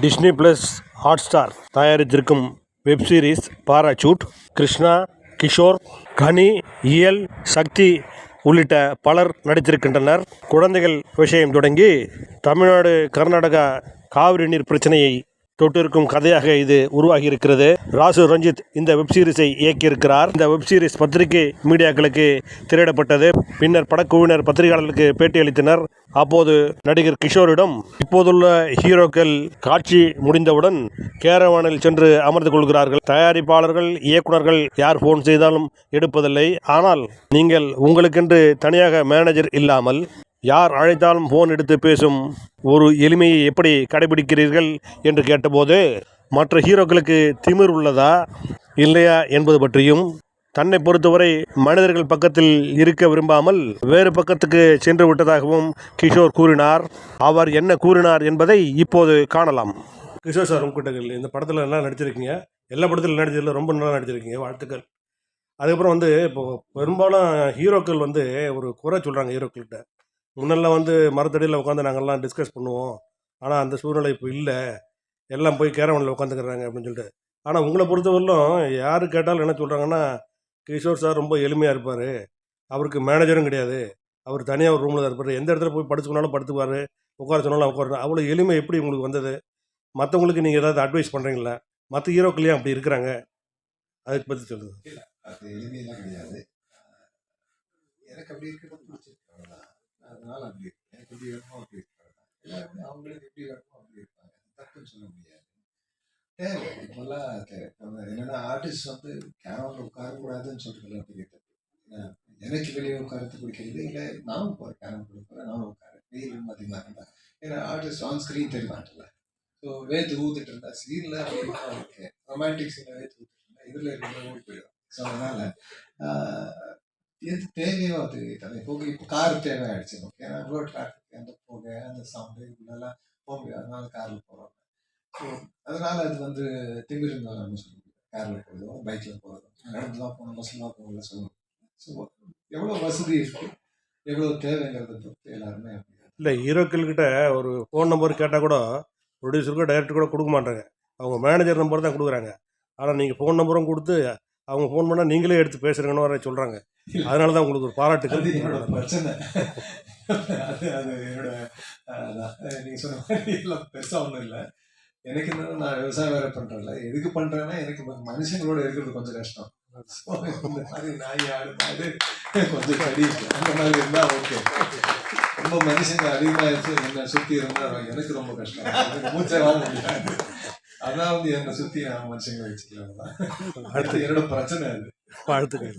Disney plus Hotstar தயாரித்திருக்கும் web series parachute Krishna Kishore Kani Iyal Sakthi உள்ளிட்ட பலர் நடித்திருக்கின்றனர். குழந்தைகள் விஷயம் தொடங்கி தமிழ்நாடு கர்நாடகா காவிரி நீர் பிரச்சனையை தொட்டிருக்கும் கதையாக இது உருவாகி இருக்கிறது ராசு ரஞ்சித் இந்த வெப் சீரிஸை இயக்கியிருக்கிறார். இந்த வெப் சீரிஸ் பத்திரிகை மீடியாக்களுக்கு திரையிடப்பட்டது. பின்னர் படக்குழுவினர் பத்திரிகையாளர்களுக்கு பேட்டியளித்தனர். அப்போது நடிகர் கிஷோரிடம் இப்போதுள்ள ஹீரோக்கள் காட்சி முடிந்தவுடன் கேரவானில் சென்று அமர்ந்து கொள்கிறார்கள். தயாரிப்பாளர்கள் இயக்குனர்கள் யார் ஃபோன் செய்தாலும் எடுப்பதில்லை. ஆனால் நீங்கள் உங்களுக்கென்று தனியாக மேனேஜர் இல்லாமல் யார் அழைத்தாலும் ஃபோன் எடுத்து பேசும் ஒரு எளிமையை எப்படி கடைபிடிக்கிறீர்கள் என்று கேட்டபோது மற்ற ஹீரோக்களுக்கு திமிர் உள்ளதா இல்லையா என்பது பற்றியும் தன்னை பொறுத்தவரை மனிதர்கள் பக்கத்தில் இருக்க விரும்பாமல் வேறு பக்கத்துக்கு சென்று விட்டதாகவும் கிஷோர் கூறினார். அவர் என்ன கூறினார் என்பதை இப்போது காணலாம். கிஷோர் சார் உங்ககிட்ட இந்த படத்தில் நல்லா நடிச்சிருக்கீங்க. எல்லா படத்திலும் நடிச்சதில் ரொம்ப நல்லா நடிச்சிருக்கீங்க. வாழ்த்துக்கள். அதுக்கப்புறம் வந்து இப்போ பெரும்பாலும் ஹீரோக்கள் வந்து ஒரு குறை சொல்கிறாங்க ஹீரோக்கள்கிட்ட. முன்னெல்லாம் வந்து மரத்தடியில் உட்காந்து நாங்கள்லாம் டிஸ்கஸ் பண்ணுவோம். ஆனால் அந்த சூழ்நிலை இப்போ இல்லை. எல்லாம் போய் கேரவனில் உட்காந்துக்கிறாங்க அப்படின்னு சொல்லிட்டு. ஆனால் உங்களை பொறுத்தவரையிலும் யார் கேட்டாலும் என்ன சொல்கிறாங்கன்னா கிஷோர் சார் ரொம்ப எளிமையாக இருப்பார். அவருக்கு மேனேஜரும் கிடையாது. அவர் தனியாக ஒரு ரூமில் தான் இருப்பார். எந்த இடத்துல போய் படுத்துக்கணாலும் படுத்துக்குவார். உட்கார சொன்னாலும் உட்கார அவ்வளோ எளிமை எப்படி உங்களுக்கு வந்தது? மற்றவங்களுக்கு நீங்கள் ஏதாவது அட்வைஸ் பண்ணுறீங்களா மற்ற ஹீரோக்களையும் அப்படி இருக்கிறாங்க. அதுக்கு பற்றி சொல்லுங்கள் அது எளிமையெல்லாம் கிடையாது. எனக்கு அப்படி இருக்கிறது அதனால அப்படி இருக்கு. எனக்கு எப்படி வேணுமோ அப்படி இருக்காங்க எல்லாருமே அவங்களுக்கு எப்படி வேணுமோ அப்படி இருப்பாங்க. தப்புன்னு சொல்ல முடியாது. தேவை இப்போல்லாம் தேவை என்னன்னா ஆர்டிஸ்ட் வந்து கேமரா உட்காரக்கூடாதுன்னு சொல்றதுலாம் பெரிய தப்பு. எனக்கு வெளியே உட்காரத்து பிடிக்கிறது இல்லை. நானும் போகிறேன் கேமரா கொடுக்குறேன் நானும் உட்காரேன். வெயில் அதிகமாக இருந்தா ஏன்னா ஆர்டிஸ்ட் ஆன் ஸ்க்ரீன் தெரியுமாட்டல ஸோ வேத்து ஊத்துட்டு இருந்தா சீன்ல அப்படின்னா ஓகே. ரொமான்டிக் சீனில் வேத்து ஊத்துட்டு இருந்தா இதுல இருக்கிற ஓடி போயிடும். ஸோ அதனால எது தேவையோ அது தலை போக இப்போ கார் தேவையாயிடுச்சு ஓகே ஏன்னா இவ்வளோ டிராஃபிக் அந்த புகை அந்த சவுண்டு இதெல்லாம் போக முடியாது அதனால காரில் போகிறோம் ஸோ அதனால அது வந்து திமிருங்க நம்ம சொல்ல முடியாது காரில் போகிறதும் பைக்கில் போகிறதும் நடந்து தான் போகணும் பஸ்ஸில் தான் போகணும் சொல்லணும் ஸோ எவ்வளோ வசதி இருக்கு எவ்வளோ தேவைங்கிறத பொறுத்து எல்லாருமே இல்லை ஹீரோக்கள்கிட்ட ஒரு ஃபோன் நம்பர் கேட்டால் கூட ப்ரொடியூசருக்கோ டைரக்டர் கூட கொடுக்க மாட்டாங்க. அவங்க மேனேஜர் நம்பர் தான் கொடுக்குறாங்க. ஆனால் நீங்கள் ஃபோன் நம்பரும் கொடுத்து அவங்க ஃபோன் பண்ணால் நீங்களே எடுத்து பேசுகிறீங்கன்னு வர சொல்கிறாங்க அதனால தான் உங்களுக்கு ஒரு அது என்னோட பிரச்சனை. அது அது என்னோட நீங்கள் சொன்ன மாதிரி எல்லாம் ஒன்றும் இல்லை. எனக்கு என்னன்னா நான் விவசாயம் வேற பண்றேன்ல. எதுக்கு பண்ணுறேன்னா எனக்கு மனுஷங்களோட இருக்கிறது கொஞ்சம் கஷ்டம். இந்த மாதிரி நாய் ஆடு மாடு கொஞ்சம் கடி அந்த மாதிரி இருந்தால் ஓகே ரொம்ப மனுஷங்க அதிகமாக இருக்கு என்ன சுற்றி இருந்தால் எனக்கு ரொம்ப கஷ்டம். எனக்கு மூச்சை வாங்க முடியாது. அதான் வந்து என்னை சுத்தி மனுஷங்களை வச்சுக்கலாம். அடுத்து என்னோட பிரச்சனை அது. வாழ்த்துக்கள்.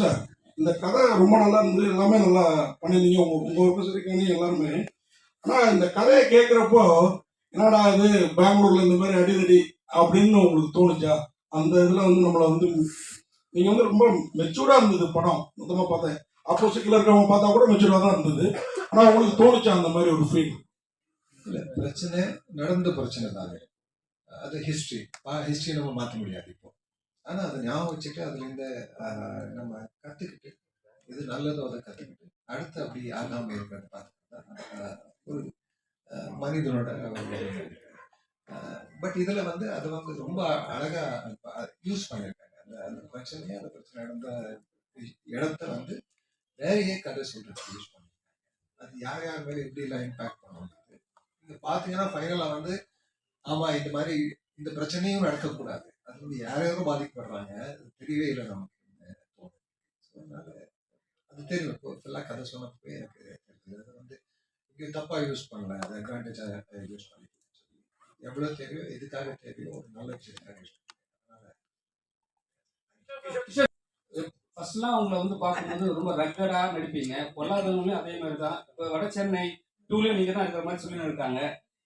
சார் இந்த கதை ரொம்ப நல்லா இருந்தது. எல்லாமே நல்லா பண்ணியிருந்தீங்க. உங்க உங்க ஒர்க்கு எல்லாருமே. ஆனா இந்த கதையை கேட்குறப்போ என்னடா இது? பெங்களூர்ல இந்த மாதிரி அடிதடி அப்படின்னு உங்களுக்கு தோணுச்சா? அந்த இதுல வந்து நம்மளை வந்து நீங்க வந்து ரொம்ப மெச்சூர்டா இருந்தது படம். மொத்தமா பார்த்தேன். ஆப்போசிட்ல இருக்கிறவங்க பார்த்தா கூட மெச்சூர்டா தான் இருந்தது. ஆனா உங்களுக்கு தோணுச்சா அந்த மாதிரி ஒரு ஃபீல் இல்ல பிரச்சனை நடந்த பிரச்சனை தானே அது ஹிஸ்டரி ஹிஸ்டரி நம்ம மாற்ற முடியாது இப்போ. ஆனா அதை ஞாபகம் வச்சுட்டு அதுல இருந்து நம்ம கத்துக்கிட்டு எது நல்லதோ அதை கத்துக்கிட்டு அடுத்து அப்படி ஆகாம இருக்கிறத பார்த்து ஒரு மனிதனோட பட் இதுல வந்து அது வந்து ரொம்ப அழகா யூஸ் பண்ணிருக்காங்க அந்த அந்த பிரச்சனையே அந்த பிரச்சனை நடந்த இடத்த வந்து வேறையே கதை சொல்றதுக்கு யூஸ் பண்ணிருக்காங்க அது யார் யார் மேலே எப்படி எல்லாம் இம்பாக்ட் நீங்கள் பார்த்தீங்கன்னா பாத்தீங்கன்னா ஃபைனலா வந்து ஆமா இந்த மாதிரி இந்த பிரச்சனையும் நடக்கக்கூடாது. அது வந்து யார் யாரும் பாதிக்கப்படுறாங்க அது தெரியவே இல்லை நமக்கு. தோணும் அதனால அது தெரியும் இப்போ ஃபுல்லாக கதை சொன்னப்போ எனக்கு தெரிஞ்சது. அது வந்து இங்கே தப்பா யூஸ் பண்ணல. அது அட்வான்டேஜாக யூஸ் பண்ணி எவ்வளவு தேவையோ எதுக்காக தேவையோ ஒரு நல்ல விஷயத்துக்காக யூஸ் பண்ணலாம் ஃபர்ஸ்ட்லாம் உங்களை வந்து பார்க்கும்போது ரொம்ப ரெக்கர்டாக நடிப்பீங்க. பொல்லாதவங்களும் அதே மாதிரி தான். இப்போ வட சென்னை டூலையும் நீங்கள் தான் இருக்கிற மாதிரி சொல்லி இருக்காங்க.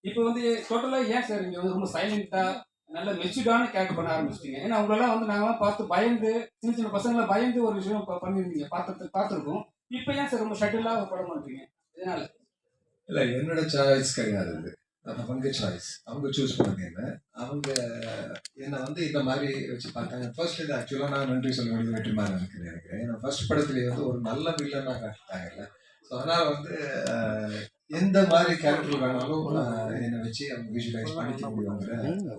இப்போ வந்து டோட்டலாக ஏன் சார் இங்கே வந்து ரொம்ப சைலண்ட்டாக நல்ல மெச்சூர்டான கேரக்டர் பண்ண ஆரம்பிச்சிட்டீங்க? ஏன்னா அவங்களெல்லாம் வந்து நாங்களாம் பார்த்து பயந்து சின்ன சின்ன பசங்களை பயந்து ஒரு விஷயம் பண்ணியிருந்தீங்க. பார்த்து பார்த்துருக்கோம். இப்போ ஏன் சார் ரொம்ப ஷட்டிலாக படம் பண்ணுறீங்க இதனால இல்லை என்னோட சாய்ஸ் கிடையாது இது. அது அவங்க சாய்ஸ் அவங்க சூஸ் பண்ணது என்ன. அவங்க என்னை வந்து இந்த மாதிரி வச்சு பார்த்தாங்க. ஃபர்ஸ்ட் இது ஆக்சுவலாக நான் நன்றி சொல்ல வேண்டியது வெற்றிமாறன் எனக்கு நினைக்கிறேன். ஏன்னா ஃபர்ஸ்ட் படத்துலேயே வந்து ஒரு நல்ல வில்லனாக இல்லை ஸோ அதனால வந்து எந்த மாதிரி கேரக்டர் வேணாலும் என்னை வச்சு அவங்க விஷுவலைஸ் பண்ணிக்க முடியுங்கிற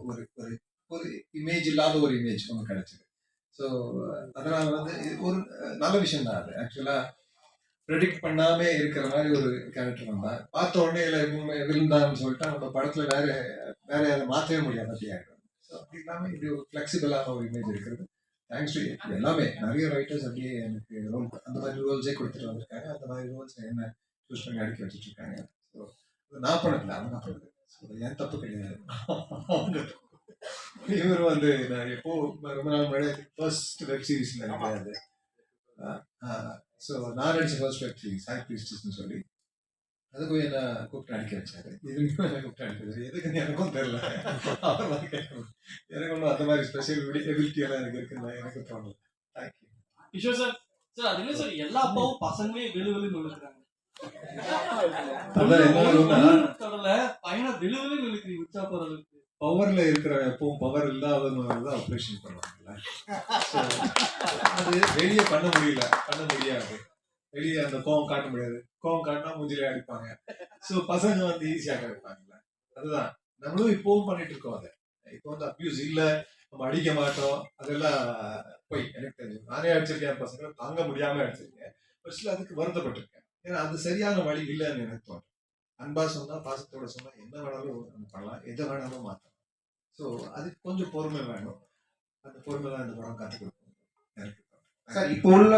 ஒரு ஒரு ஒரு இமேஜ் இல்லாத ஒரு இமேஜ் ஒன்று கிடைச்சிது. ஸோ அதனால வந்து இது ஒரு நல்ல விஷயம் தான் அது. ஆக்சுவலாக ப்ரெடிக்ட் பண்ணாமே இருக்கிற மாதிரி ஒரு கேரக்டர் வந்தா பார்த்த உடனே இல்லை விழுந்தான்னு சொல்லிட்டு நம்ம படத்தில் வேற வேற அதை மாற்றவே முடியாது அப்படியே ஆகிடும் ஸோ அப்படி இல்லாமல் இது ஒரு ஃப்ளெக்சிபிளான ஒரு இமேஜ் இருக்கிறது. தேங்க்ஸ் டு எல்லாமே. நிறைய ரைட்டர்ஸ் அப்படியே எனக்கு ரோல் அந்த மாதிரி ரோல்ஸே கொடுத்துட்டு வந்திருக்காங்க. அந்த மாதிரி ரோல்ஸ் என்ன சூஸ் பண்ணி அடிக்க வச்சுட்டு இருக்காங்க ஸோ நான் பண்ணதில்லை. அவங்க பண்ணது. ஸோ என் தப்பு கிடையாது. இவர் வந்து நான் எப்போ ரொம்ப நாள் முன்னாடி ஃபர்ஸ்ட் வெப் சீரிஸ் கிடையாது ஸோ நான் நடிச்ச ஃபர்ஸ்ட் வெப் சீரிஸ் ஹாய் ப்ரீஸ்டஸ்னு சொல்லி. அதுக்கும் என்ன கூப்பிட்டு நடிக்க வச்சாரு? இதுக்கும் என்ன கூப்பிட்டு நடிக்க வச்சாரு. எதுக்குன்னு எனக்கும் தெரியல. எனக்கு ஒன்றும் அந்த மாதிரி ஸ்பெஷல் எபிலிட்டி எல்லாம் எனக்கு இருக்குன்னு எனக்கு தோணல. தேங்க்யூ கிஷோர் சார் சார் அது என்ன சார். எல்லா அப்பாவும் பசங்களே வெளு வெளு விழுக்கிறீங்க பவர்ல இருக்கிற எப்பவும் பவர் இல்லாதவங்க ஆப்ரேஷன் பண்ணுவாங்கல்ல. அது வெளியே பண்ண முடியல. பண்ண முடியாது. வெளியே அந்த கோவம் காட்ட முடியாது. கோவம் காட்டினா மூஞ்சிலே அடிப்பாங்க ஸோ பசங்க வந்து ஈஸியாக இருப்பாங்கல்ல அதுதான். நம்மளும் இப்பவும் பண்ணிட்டு இருக்கோம் அதை. இப்போ வந்து அப்யூஸ் இல்லை. நம்ம அடிக்க மாட்டோம். அதெல்லாம் போய் எனக்கு தெரியும். நானே அடிச்சிருக்கேன் பசங்க தாங்க முடியாம அடிச்சிருக்கேன். ஒரு சில அதுக்கு வருத்தப்பட்டிருக்கேன். ஏன்னா அது சரியான வழி இல்லைன்னு எனக்கு தோணும். அன்பா சொன்னா பாசத்தோட சொன்னா என்ன வேணாலும் நம்ம பண்ணலாம். எதை வேணாலும் மாற்றலாம் ஸோ அதுக்கு கொஞ்சம் பொறுமை வேணும். அந்த பொறுமை தான் இந்த படம் கற்றுக் கொடுக்கும். எனக்கு சார் இப்போ உள்ள